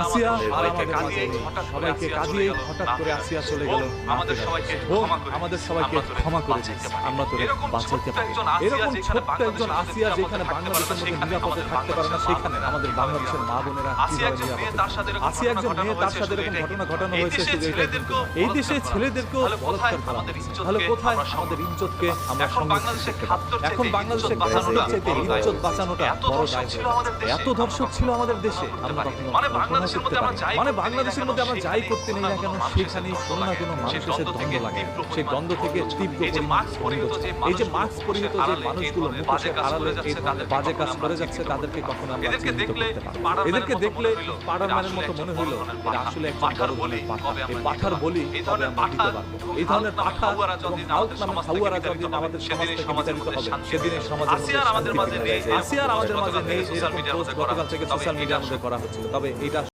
আসিয়া আর আমাদের সবাইকে কাঁদিয়ে হঠাৎ করে আসিয়া চলে গেল। আমাদের সবাইকে আমাদের সবাইকে ক্ষমা করে আমরা তোরে বাঁচাইতে পারি। এরকম ছোট্ট একজন আসিয়া যেখানে বাংলাদেশের মধ্যে নিরাপদে থাকতে পারে না সেখানে আমাদের বাংলাদেশের মা বোনেরা আসিয়া একজন মেয়ে তার সাথে এরকম ঘটনা ঘটনা হয়েছে। ছেলেদেরকেও এই বলাৎকার ছেলেদেরকেও তাহলে কোথায় করা আমাদের। ইজ্জতকে তাহলে কোথায় আমরা আমাদের ইজ্জতকে আমরা এখন সংরক্ষণ বাংলাদেশে করতে? এখন বাঁচানোটা ইজ্জত বাঁচানোটা এত বড় দায় ছিল আমাদের দেশে, এত দর্শক ছিল আমাদের দেশে আমরা মানে করতে পারি মানে বাংলাদেশের মধ্যে আমরা যাই করতে নেই না কেন? সেখানে কোনো না কোনো মানুষের দ্বন্দ্ব লাগে। সেই দ্বন্দ্ব থেকে তীব্র এই যে মাস্ক পরিহিত যে এই যে মানুষগুলো মুখোশের আড়ালে বাজে কাজ করে যাচ্ছে, তাদেরকে কখনো আমরা যাচ্ছে চিহ্নিত তাদেরকে করতে কখনো আমরা এদেরকে দেখলে পাড়ার মতো দেখলে মনে পাড়ার আসলে একজন মনে বড় ধরনের পাঠা। এই পাঠার বলি ধরনের আমরা দিতে পারব। এই ধরনের পাঠা এবং নামে বিতাড়িত আমাদের সমাজ থেকে মধ্যে হবে সমাজের আসিয়ার আমাদের মাঝে নেই, আসিয়ার আমাদের মাঝে নেই সোশ্যাল মিডিয়ার মধ্যে করা হচ্ছে। তবে সোশ্যাল এটা মিডিয়ার মধ্যে করা হচ্ছিল তবে এটা